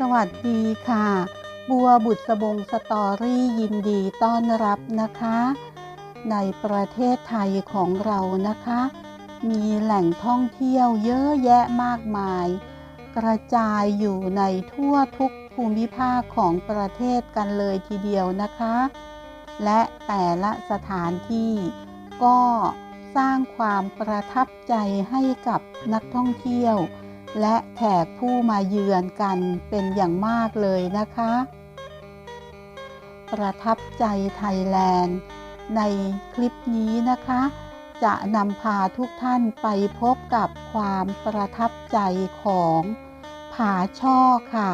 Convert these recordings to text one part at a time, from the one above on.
สวัสดีค่ะ บัวบุษบงสตอรี่ยินดีต้อนรับนะคะ ในประเทศไทยของเรานะคะ มีแหล่งท่องเที่ยวเยอะแยะมากมาย กระจายอยู่ในทั่วทุกภูมิภาคของประเทศกันเลยทีเดียวนะคะ และแต่ละสถานที่ก็สร้างความประทับใจให้กับนักท่องเที่ยว และแขกผู้มาเยือนกันเป็นอย่างมากเลยนะคะ ประทับใจไทยแลนด์ ในคลิปนี้นะคะ จะนำพาทุกท่านไปพบกับความประทับใจของผาช่อค่ะ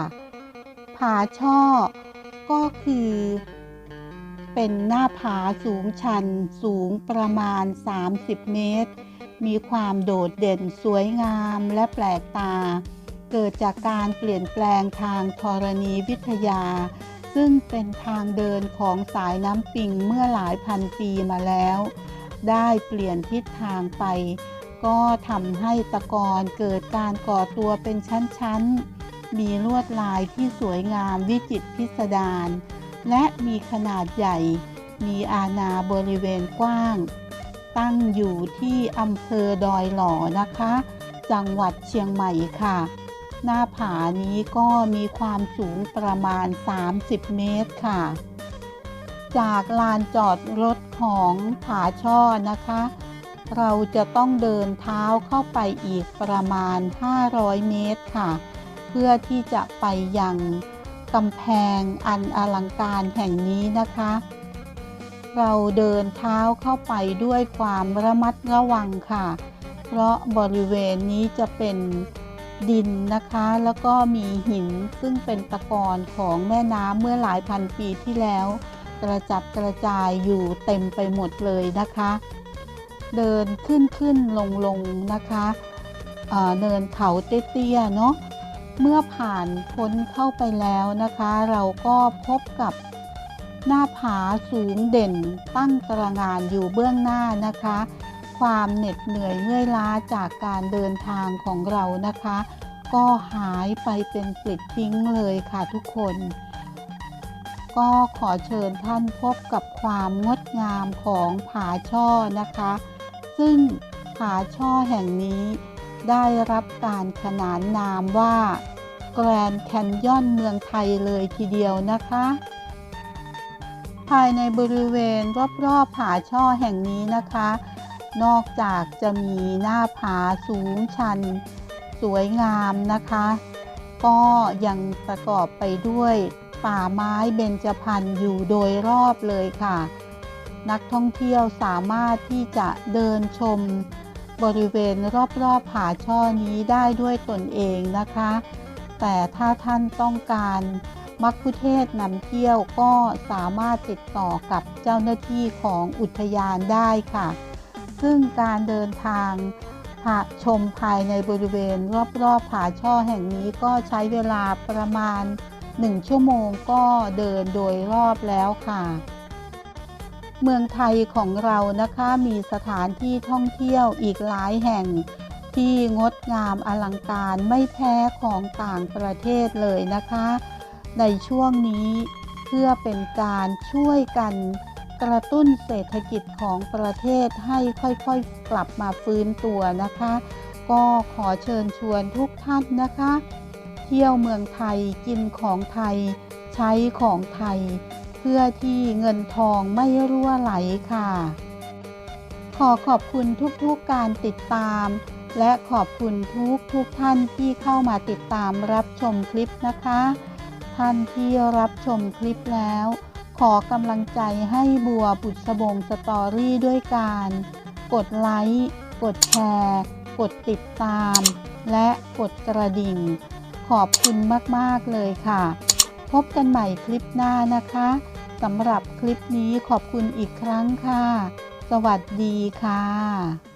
ผาช่อก็คือ เป็นหน้าผาสูงชันสูงประมาณ 30 เมตร มีความโดดเด่นสวยงามและแปลกตา เกิดจากการเปลี่ยนแปลงทางธรณีวิทยา ซึ่งเป็นทางเดินของสายน้ำปิงเมื่อหลายพันปีมาแล้ว ได้เปลี่ยนทิศทางไป ก็ทำให้ตะกอนเกิดการก่อตัวเป็นชั้นๆ มีลวดลายที่สวยงามวิจิตรพิสดาร และมีขนาดใหญ่ มีอาณาบริเวณกว้าง ตั้งอยู่ที่อำเภอดอยหล่อนะคะ จังหวัดเชียงใหม่ค่ะ หน้าผานี้ก็มีความสูงประมาณ 30 เมตรค่ะ จากลานจอดรถของผาช่อนะคะ เราจะต้องเดินเท้าเข้าไปอีกประมาณ 500 เมตรค่ะ เพื่อที่จะไปยัง กำแพงอันอลังการแห่งนี้นะคะ เราเดินเท้าเข้าไปด้วยความระมัดระวังค่ะ เพราะบริเวณนี้จะเป็นดินนะคะ แล้วก็มีหินซึ่งเป็นตะกอนของแม่น้ำเมื่อหลายพันปีที่แล้ว กระจัดกระจายอยู่เต็มไปหมดเลยนะคะ เดินขึ้นขึ้นลงลงนะคะเเนินเขาเตี้ยๆเนาะ เมื่อผ่านพ้นเข้าไปแล้วนะคะ เราก็พบกับหน้าผาสูงเด่นตั้งตระงานอยู่เบื้องหน้านะคะ ความเหน็ดเหนื่อยเมื่อยล้าจากการเดินทางของเรานะคะ ก็หายไปเป็นปลิดทิ้งเลยค่ะทุกคน ก็ขอเชิญท่านพบกับความงดงามของผาช่อนะคะ ซึ่งผาช่อแห่งนี้ได้รับการขนานนามว่า แกรนด์แคนยอนเมืองไทยเลยทีเดียวนะคะ ภายในบริเวณรอบๆผาช่อแห่งนี้นะคะ นอกจากจะมีหน้าผาสูงชัน สวยงามนะคะ ก็ยังประกอบไปด้วยป่าไม้เบญจพรรณอยู่โดยรอบเลยค่ะ นักท่องเที่ยวสามารถที่จะเดินชมบริเวณรอบๆผาช่อนี้ได้ด้วยตนเองนะคะ แต่ถ้าท่านต้องการมักคุเทศนำเที่ยวก็สามารถติดต่อกับเจ้าหน้าที่ของอุทยานได้ค่ะ ซึ่งการเดินทางผาชมภายในบริเวณรอบๆผาช่อแห่งนี้ก็ใช้เวลาประมาณ 1 ชั่วโมงก็เดินโดยรอบแล้วค่ะ เมืองไทยของเรานะคะมีสถานที่ท่องเที่ยวอีกหลายแห่ง ที่งดงามอลังการไม่แพ้ของต่างประเทศเลยนะคะ ในช่วงนี้เพื่อเป็นการช่วยกันกระตุ้นเศรษฐกิจของประเทศให้ค่อยๆกลับมาฟื้นตัวนะคะ ก็ขอเชิญชวนทุกท่านนะคะ เที่ยวเมืองไทยกินของไทย ใช้ของไทย เพื่อที่เงินทองไม่รั่วไหลค่ะ ขอขอบคุณทุกๆการติดตาม และขอบคุณทุกทุกท่านที่เข้ามาติดตามรับชมคลิปนะคะ ท่านที่รับชมคลิปแล้ว ขอกำลังใจให้บัวบุษบงสตอรี่ด้วยการ กดไลค์กดแชร์กดติดตาม และกดกระดิ่ง ขอบคุณมาก ๆ เลยค่ะ พบกันใหม่คลิปหน้านะคะสำหรับคลิปนี้ขอบคุณอีกครั้งค่ะ สวัสดีค่ะ